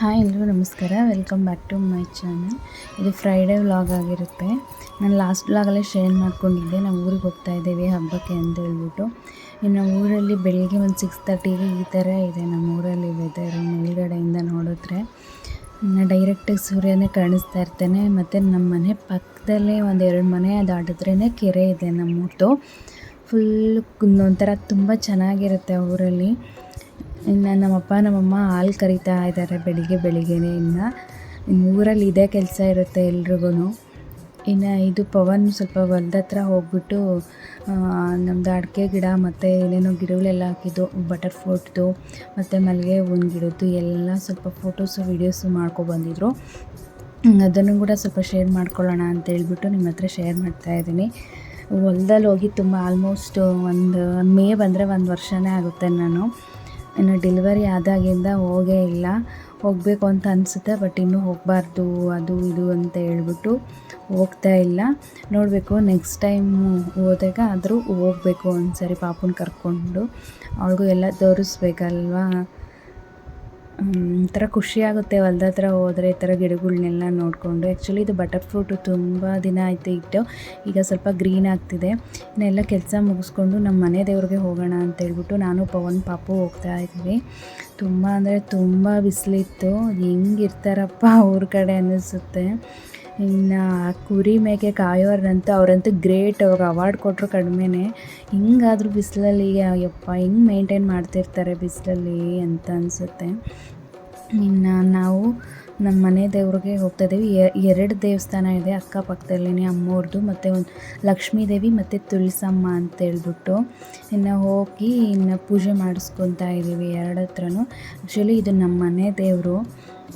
Hi ಎಲ್ಲರೂ ನಮಸ್ಕಾರ. Welcome back to my channel ಇದು ಫ್ರೈಡೇ ವ್ಲಾಗ್ ಆಗಿರುತ್ತೆ. ನಾನು ಲಾಸ್ಟ್ ವ್ಲಾಗಲ್ಲೇ ಶೇರ್ ಮಾಡ್ಕೊಂಡಿದ್ದೆ. ನಾವು ಊರಿಗೆ ಹೋಗ್ತಾ ಇದ್ದೇವೆ ಹಬ್ಬಕ್ಕೆ ಅಂತ ಹೇಳ್ಬಿಟ್ಟು. ಇನ್ನು ಊರಲ್ಲಿ ಬೆಳಿಗ್ಗೆ ಒಂದು ಸಿಕ್ಸ್ ತರ್ಟಿಗೆ ಈ ಥರ ಇದೆ. ನಮ್ಮ ಊರಲ್ಲಿ ವೆದರ್ ಮೇಲ್ಗಡೆಯಿಂದ ನೋಡಿದ್ರೆ ನಾನು ಡೈರೆಕ್ಟಾಗಿ ಸೂರ್ಯನೇ ಕಾಣಿಸ್ತಾ ಇರ್ತೇನೆ. ಮತ್ತು ನಮ್ಮ ಮನೆ ಪಕ್ಕದಲ್ಲೇ ಒಂದು ಎರಡು ಮನೆ ಅದಾಡಿದ್ರೇ ಕೆರೆ ಇದೆ ನಮ್ಮೂರ್ದು. ಫುಲ್ ಒಂಥರ ತುಂಬ ಚೆನ್ನಾಗಿರುತ್ತೆ ಊರಲ್ಲಿ. ಇನ್ನು ನಮ್ಮಪ್ಪ, ನಮ್ಮಮ್ಮ ಹಾಲು ಕರಿತಾ ಇದ್ದಾರೆ ಬೆಳಿಗ್ಗೆ ಬೆಳಿಗ್ಗೆನೇ ಇನ್ನು. ಊರಲ್ಲಿ ಇದೇ ಕೆಲಸ ಇರುತ್ತೆ ಎಲ್ರಿಗೂ ಇನ್ನು ಇದು ಪವನ್ ಸ್ವಲ್ಪ ಹೊಲ್ದ ಹೋಗ್ಬಿಟ್ಟು ನಮ್ಮದು ಅಡಿಕೆ ಗಿಡ ಮತ್ತು ಏನೇನೋ ಗಿಡಗಳೆಲ್ಲ ಹಾಕಿದ್ದು, ಬಟರ್ ಫ್ರೂಟ್ದು ಮತ್ತು ಮಲ್ಲಿಗೆ ಹೂವಿನ ಗಿಡದ್ದು ಎಲ್ಲ ಸ್ವಲ್ಪ ಫೋಟೋಸು ವೀಡಿಯೋಸು ಮಾಡ್ಕೊಬಂದಿದ್ರು ಅದನ್ನು ಕೂಡ ಸ್ವಲ್ಪ ಶೇರ್ ಮಾಡ್ಕೊಳ್ಳೋಣ ಅಂತ ಹೇಳ್ಬಿಟ್ಟು ನಿಮ್ಮ ಹತ್ರ ಶೇರ್ ಮಾಡ್ತಾಯಿದ್ದೀನಿ ಹೊಲ್ದಲ್ಲಿ ಹೋಗಿ ತುಂಬ ಆಲ್ಮೋಸ್ಟ್ ಒಂದು ಮೇ ಬಂದರೆ ಒಂದು ವರ್ಷನೇ ಆಗುತ್ತೆ ನಾನು. ಇನ್ನು ಡೆಲಿವರಿ ಆದಾಗಿಂದ ಹೋಗೇ ಇಲ್ಲ. ಹೋಗಬೇಕು ಅಂತ ಅನಿಸುತ್ತೆ ಬಟ್ ಇನ್ನೂ ಹೋಗಬಾರ್ದು, ಅದು ಇದು ಅಂತ ಹೇಳ್ಬಿಟ್ಟು ಹೋಗ್ತಾ ಇಲ್ಲ. ನೋಡಬೇಕು ನೆಕ್ಸ್ಟ್ ಟೈಮ್ ಹೋದಾಗ ಆದರೂ ಹೋಗಬೇಕು ಒಂದು ಸರಿ ಪಾಪುನ ಕರ್ಕೊಂಡು. ಅವಳಿಗೂ ಎಲ್ಲ ತೋರಿಸ್ಬೇಕಲ್ವಾ? ಒಂಥರ ಖುಷಿಯಾಗುತ್ತೆ ಹೊಲ್ದ ಹತ್ರ ಹೋದರೆ ಈ ಥರ ಗಿಡಗಳನ್ನೆಲ್ಲ ನೋಡಿಕೊಂಡು. ಆ್ಯಕ್ಚುಲಿ ಇದು ಬಟರ್ ಫ್ರೂಟು ತುಂಬ ದಿನ ಆಯಿತು ಇಟ್ಟು, ಈಗ ಸ್ವಲ್ಪ ಗ್ರೀನ್ ಆಗ್ತಿದೆ. ಇನ್ನೆಲ್ಲ ಕೆಲಸ ಮುಗಿಸ್ಕೊಂಡು ನಮ್ಮ ಮನೆ ದೇವ್ರಿಗೆ ಹೋಗೋಣ ಅಂತ ಹೇಳ್ಬಿಟ್ಟು ನಾನು ಪವನ್ ಪಾಪು ಹೋಗ್ತಾ ಇದ್ವಿ. ತುಂಬ ಅಂದರೆ ತುಂಬ ಬಿಸಿಲಿತ್ತು. ಹೆಂಗಿರ್ತಾರಪ್ಪ ಅವ್ರ ಕಡೆ ಅನ್ನಿಸುತ್ತೆ. ಇನ್ನು ಕುರಿ ಮೇಕೆ ಕಾಯೋರಂತೂ ಅವರಂತೂ ಗ್ರೇಟ್ ಅವ್ರಿಗೆ ಅವಾರ್ಡ್ ಕೊಟ್ಟರು ಕಡಿಮೆನೇ. ಹಿಂಗಾದ್ರೂ ಬಿಸಿಲಲ್ಲಿ ಯಪ್ಪ ಹೆಂಗೆ ಮೇಂಟೈನ್ ಮಾಡ್ತಿರ್ತಾರೆ ಬಿಸಿಲಲ್ಲಿ ಅಂತ ಅನಿಸುತ್ತೆ. ಇನ್ನು ನಾವು ನಮ್ಮ ಮನೆ ದೇವ್ರಿಗೆ ಹೋಗ್ತಾ ಇದ್ದೀವಿ ಎರಡು ದೇವಸ್ಥಾನ ಇದೆ ಅಕ್ಕಪಕ್ಕದಲ್ಲೇ ಅಮ್ಮವ್ರದ್ದು ಮತ್ತು ಒಂದು ಲಕ್ಷ್ಮೀ ದೇವಿ ಮತ್ತು ತುಳಸಮ್ಮ ಅಂತೇಳ್ಬಿಟ್ಟು ಇನ್ನು ಹೋಗಿ ಇನ್ನು ಪೂಜೆ ಮಾಡಿಸ್ಕೊತಾ ಇದ್ದೀವಿ ಎರಡು ಹತ್ರನೂ ಆ್ಯಕ್ಚುಲಿ ಇದು ನಮ್ಮ ಮನೆ ದೇವರು.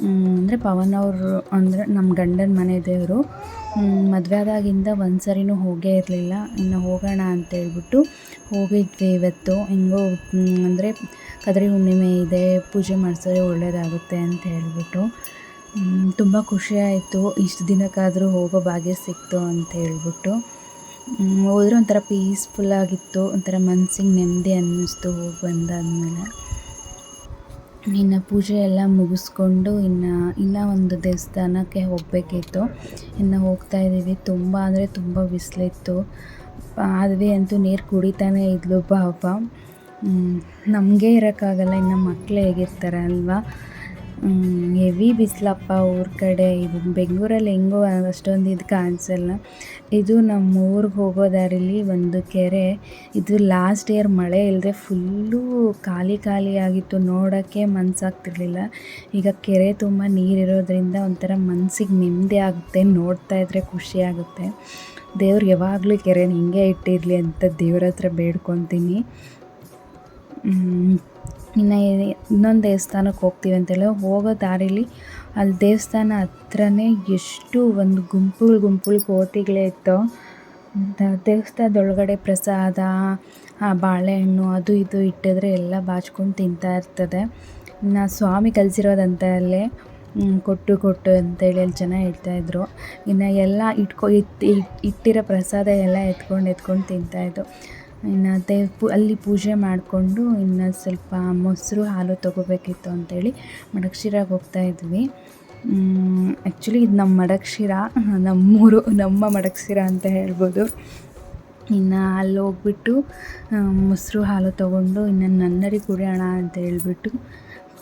ಅಂದರೆ ಪವನ್ ಅವರು ಅಂದರೆ ನಮ್ಮ ಗಂಡನ ಮನೆ ದೇವರು. ಮದುವೆ ಆದಾಗಿಂದ ಒಂದು ಸರಿನೂ ಹೋಗೇ ಇರಲಿಲ್ಲ. ಇನ್ನು ಹೋಗೋಣ ಅಂತೇಳ್ಬಿಟ್ಟು ಹೋಗಿದ್ವಿ ಇವತ್ತು. ಹೆಂಗೋ ಅಂದರೆ ಕದ್ರಿ ಹುಣ್ಣಿಮೆ ಇದೆ, ಪೂಜೆ ಮಾಡಿಸಿದ್ರೆ ಒಳ್ಳೆಯದಾಗುತ್ತೆ ಅಂತ ಹೇಳಿಬಿಟ್ಟು. ತುಂಬ ಖುಷಿ ಆಯಿತು. ಇಷ್ಟು ದಿನಕ್ಕಾದರೂ ಹೋಗೋ ಭಾಗ್ಯ ಸಿಕ್ತು ಅಂತ ಹೇಳ್ಬಿಟ್ಟು. ಹೋದ್ರೆ ಒಂಥರ ಪೀಸ್ಫುಲ್ಲಾಗಿತ್ತು ಒಂಥರ ಮನ್ಸಿಗೆ ನೆಮ್ಮದಿ ಅನ್ನಿಸ್ತು ಹೋಗಿ ಬಂದಾದಮೇಲೆ. ಇನ್ನು ಪೂಜೆ ಎಲ್ಲ ಮುಗಿಸ್ಕೊಂಡು ಇನ್ನು, ಇನ್ನೂ ಒಂದು ದೇವಸ್ಥಾನಕ್ಕೆ ಹೋಗಬೇಕಿತ್ತು. ಇನ್ನು ಹೋಗ್ತಾ ಇದ್ದೀವಿ. ತುಂಬ ಅಂದರೆ ತುಂಬ ಬಿಸಿಲಿತ್ತು. ಆದ್ವಿ ಅಂತೂ ನೀರು ಕುಡಿತಾನೆ ಇದ್ಲು ಪಾಪ. ನಮಗೆ ಇರೋಕ್ಕಾಗಲ್ಲ. ಇನ್ನು ಮಕ್ಕಳು ಹೇಗಿರ್ತಾರೆ ಅಲ್ವಾ? ಹೆವಿ ಬಿಸಿಲಪ್ಪ ಊರ ಕಡೆ. ಇದು ಬೆಂಗಳೂರಲ್ಲಿ ಹೆಂಗೋ ಅಷ್ಟೊಂದು ಇದು ಕಾಣಿಸಲ್ಲ ಇದು ನಮ್ಮ ಊರಿಗೆ ಹೋಗೋ ದಾರಿಲಿ ಒಂದು ಕೆರೆ. ಇದು ಲಾಸ್ಟ್ ಇಯರ್ ಮಳೆ ಇಲ್ಲದೆ ಫುಲ್ಲು ಖಾಲಿ ಖಾಲಿ ಆಗಿತ್ತು. ನೋಡೋಕ್ಕೆ ಮನಸ್ಸಾಗ್ತಿರ್ಲಿಲ್ಲ ಈಗ ಕೆರೆ ತುಂಬ ನೀರಿರೋದ್ರಿಂದ ಒಂಥರ ಮನಸ್ಸಿಗೆ ನೆಮ್ಮದಿ ಆಗುತ್ತೆ. ನೋಡ್ತಾ ಇದ್ರೆ ಖುಷಿ ಆಗುತ್ತೆ. ದೇವ್ರು ಯಾವಾಗಲೂ ಕೆರೆನ ಹಿಂಗೆ ಇಟ್ಟಿರಲಿ ಅಂತ ದೇವ್ರ ಹತ್ರ ಬೇಡ್ಕೊತೀನಿ. ಇನ್ನು ಇನ್ನೊಂದು ದೇವಸ್ಥಾನಕ್ಕೆ ಹೋಗ್ತೀವಿ ಅಂತೆಲ್ಲ ಹೋಗೋ ದಾರಿಲಿ ಅಲ್ಲಿ ದೇವಸ್ಥಾನ ಹತ್ರನೇ ಎಷ್ಟು ಒಂದು ಗುಂಪುಗಳು ಗುಂಪುಗಳು ಕೋತಿಗಳೇ ಇತ್ತು ದೇವಸ್ಥಾನದೊಳಗಡೆ ಪ್ರಸಾದ ಬಾಳೆಹಣ್ಣು ಅದು ಇದು ಇಟ್ಟಿದ್ರೆ ಎಲ್ಲ ಬಾಚ್ಕೊಂಡು ತಿಂತಾ ಇರ್ತದೆ. ಇನ್ನು ಸ್ವಾಮಿ ಕಲಿಸಿರೋದಂತ ಅಲ್ಲೇ ಕೊಟ್ಟು ಕೊಟ್ಟು ಅಂತೇಳಿ ಅಲ್ಲಿ ಜನ ಹೇಳ್ತಾಯಿದ್ರು ಇನ್ನು ಎಲ್ಲ ಇಟ್ಕೊ ಇಟ್ಟಿರೋ ಪ್ರಸಾದ ಎಲ್ಲ ಎತ್ಕೊಂಡು ಎತ್ಕೊಂಡು ತಿಂತಾಯಿದ್ದು ಇನ್ನು ದೇ ಪು, ಅಲ್ಲಿ ಪೂಜೆ ಮಾಡಿಕೊಂಡು ಇನ್ನು ಸ್ವಲ್ಪ ಮೊಸರು ಹಾಲು ತೊಗೋಬೇಕಿತ್ತು ಮಡಗಶಿರಾಗೆ ಹೋಗ್ತಾ ಇದ್ವಿ. ಆ್ಯಕ್ಚುಲಿ ಇದು ನಮ್ಮ ಮಡಕ್ಶಿರ ನಮ್ಮೂರು, ನಮ್ಮ ಮಡಕ್ಶಿರ ಅಂತ ಹೇಳ್ಬೋದು. ಇನ್ನು ಅಲ್ಲಿ ಹೋಗ್ಬಿಟ್ಟು ಮೊಸರು ಹಾಲು ತೊಗೊಂಡು ಇನ್ನು ನನ್ನರಿ ಕುಡಿಯೋಣ ಅಂತ ಹೇಳ್ಬಿಟ್ಟು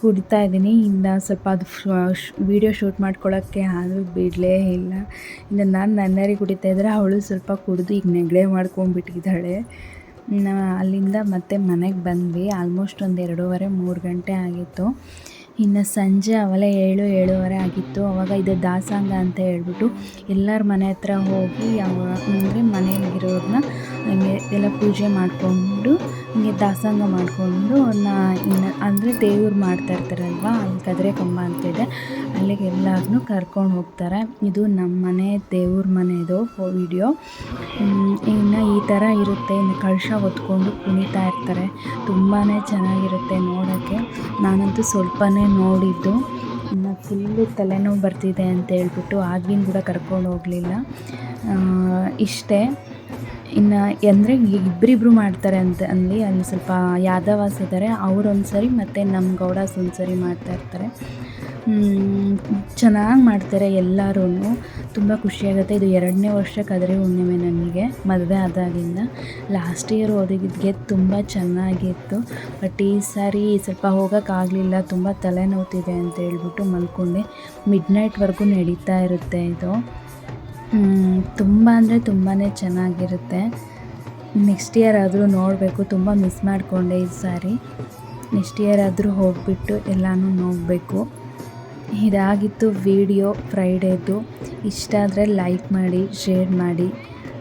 ಕುಡಿತಾ ಇದ್ದೀನಿ. ಇನ್ನು ಸ್ವಲ್ಪ ಅದು ವಿಡಿಯೋ ಶೂಟ್ ಮಾಡ್ಕೊಳ್ಳೋಕ್ಕೆ ಆದರೂ ಬಿಡಲೇ ಇಲ್ಲ. ಇನ್ನು ನಾನು ನನ್ನರಿ ಕುಡಿತಾ ಇದ್ದರೆ ಅವಳು ಸ್ವಲ್ಪ ಕುಡಿದು ಈಗ ನೆಗಡೆ ಮಾಡ್ಕೊಂಡ್ಬಿಟ್ಟಿದ್ದಾಳೆ. ಅಲ್ಲಿಂದ ಮತ್ತೆ ಮನೆಗೆ ಬಂದ್ವಿ. ಆಲ್ಮೋಸ್ಟ್ ಒಂದು ಎರಡೂವರೆ, ಮೂರು ಗಂಟೆ ಆಗಿತ್ತು. ಇನ್ನು ಸಂಜೆ ಅವಲೇ ಏಳು, ಏಳುವರೆ ಆಗಿತ್ತು. ಅವಾಗ ಇದು ದಾಸಾಂಗ ಅಂತ ಹೇಳ್ಬಿಟ್ಟು ಎಲ್ಲರ ಮನೆ ಹತ್ರ ಹೋಗಿ ಯಾವ ಅಂದರೆ ಮನೆಯಲ್ಲಿರೋರನ್ನ ಹಂಗೆ ಎಲ್ಲ ಪೂಜೆ ಮಾಡಿಕೊಂಡು, ಹಿಂಗೆ ದಾಸಾಂಗ ಮಾಡಿಕೊಂಡು ನಾ ಇನ್ನು, ಅಂದರೆ ದೇವ್ರು ಮಾಡ್ತಾ ಇರ್ತಾರಲ್ವ, ಅಲ್ಲಿ ಕದ್ರೆ ಕಂಬ ಅಂತಿದೆ ಅಲ್ಲಿಗೆ ಎಲ್ಲರನ್ನೂ ಕರ್ಕೊಂಡು ಹೋಗ್ತಾರೆ. ಇದು ನಮ್ಮ ಮನೆ, ದೇವ್ರ ಮನೆದು ವಿಡಿಯೋ ಇನ್ನು ಈ ಥರ ಇರುತ್ತೆ. ಇನ್ನು ಕಳಶ ಹೊತ್ಕೊಂಡು ಕುಣಿತಾ ಇರ್ತಾರೆ. ತುಂಬಾ ಚೆನ್ನಾಗಿರುತ್ತೆ ನೋಡೋಕ್ಕೆ ನಾನಂತೂ ಸ್ವಲ್ಪನೇ ನೋಡಿದ್ದು. ಇನ್ನು ಫುಲ್ಲು ತಲೆನೋವು ಬರ್ತಿದೆ ಅಂತ ಹೇಳ್ಬಿಟ್ಟು ಆಗಿನ ಕೂಡ ಕರ್ಕೊಂಡು ಹೋಗಲಿಲ್ಲ. ಇಷ್ಟೇ. ಇನ್ನು ಅಂದರೆ ಇಬ್ಬರಿಬ್ರು ಮಾಡ್ತಾರೆ ಅಂತ ಅಲ್ಲಿ ಅಲ್ಲಿ ಸ್ವಲ್ಪ ಯಾದವಾಸ್ ಇದ್ದಾರೆ ಅವ್ರು ಒಂದು ಸರಿ ಮತ್ತು ನಮ್ಮ ಗೌಡಾಸ್ ಒಂದು ಸರಿ ಮಾಡ್ತಾ ಇರ್ತಾರೆ. ಚೆನ್ನಾಗಿ ಮಾಡ್ತಾರೆ ಎಲ್ಲರೂ ತುಂಬ ಖುಷಿಯಾಗುತ್ತೆ ಇದು ಎರಡನೇ ವರ್ಷ ಕದ್ರಿ ಹುಣ್ಣಿಮೆ ನನಗೆ ಮದುವೆ ಆದಾಗಿಂದ. ಲಾಸ್ಟ್ ಇಯರ್ ಹೋದಿದ್ಗೆ ತುಂಬ ಚೆನ್ನಾಗಿತ್ತು. ಬಟ್ ಈ ಸಾರಿ ಸ್ವಲ್ಪ ಹೋಗೋಕ್ಕಾಗಲಿಲ್ಲ ತುಂಬ ತಲೆನೋತಿದೆ ಅಂತ ಹೇಳ್ಬಿಟ್ಟು ಮಲ್ಕೊಂಡೆ. ಮಿಡ್ ನೈಟ್ವರೆಗೂ ನಡೀತಾ ಇರುತ್ತೆ ಇದು. ತುಂಬ ಅಂದರೆ ತುಂಬಾ ಚೆನ್ನಾಗಿರುತ್ತೆ. ನೆಕ್ಸ್ಟ್ ಇಯರ್ ಆದರೂ ನೋಡಬೇಕು. ತುಂಬ ಮಿಸ್ ಮಾಡಿಕೊಂಡೆ ಈ ಸಾರಿ. ನೆಕ್ಸ್ಟ್ ಇಯರ್ ಆದರೂ ಹೋಗಿಬಿಟ್ಟು ಎಲ್ಲನೂ ನೋಡಬೇಕು. ಇದಾಗಿತ್ತು ವಿಡಿಯೋ ಫ್ರೈಡೇದು. ಇಷ್ಟ ಆದರೆ ಲೈಕ್ ಮಾಡಿ, ಶೇರ್ ಮಾಡಿ,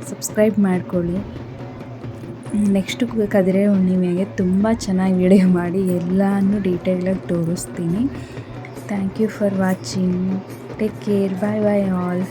ಸಬ್ಸ್ಕ್ರೈಬ್ ಮಾಡ್ಕೊಳ್ಳಿ. ನೆಕ್ಸ್ಟು ಕದಿರೆ ಹುಣ್ಣಿಮೆಗೆ ತುಂಬ ಚೆನ್ನಾಗಿ ವಿಡಿಯೋ ಮಾಡಿ, ಎಲ್ಲನೂ ಡೀಟೇಲಾಗಿ ತೋರಿಸ್ತೀನಿ. Thank you for watching take care bye bye all